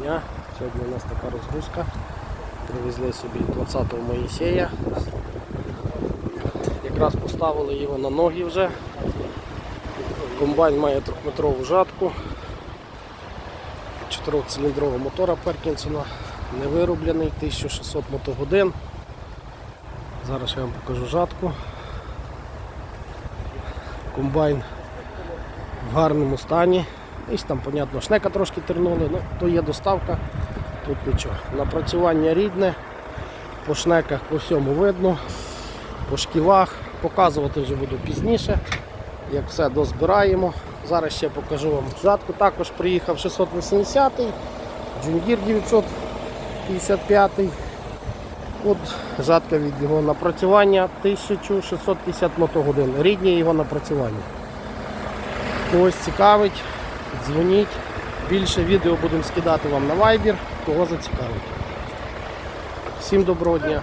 дня. Сьогодні у нас така розгрузка. Привезли собі 20-го Моїсея. Якраз поставили його на ноги вже. Комбайн має трьохметрову жатку. 4-циліндрового мотора Перкінсона. Не вироблений, 1600 мотогодин. Зараз я вам покажу жатку. Комбайн в гарному стані. Десь там, понятно, шнека трошки тернули, ну то є доставка, тут нічого. Напрацювання рідне, по шнеках по всьому видно, по шківах. Показувати вже буду пізніше, як все дозбираємо. Зараз ще покажу вам жатку. Також приїхав 680 Джундір 955 От жатка від його напрацювання 1650 мотогодин. Рідні його напрацювання. Когось цікавить, дзвоніть. Більше відео будемо скидати вам на Viber, кого зацікавить. Всім доброго дня!